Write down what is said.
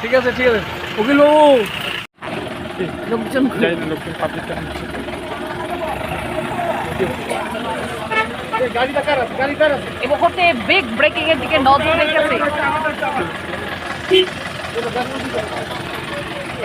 ঠিক আছে ঠিক আছে। উকিল বাবু। লোকজন এই মুহূর্তে বিগ ব্রেকিং এর দিকে নজর রেখেছে।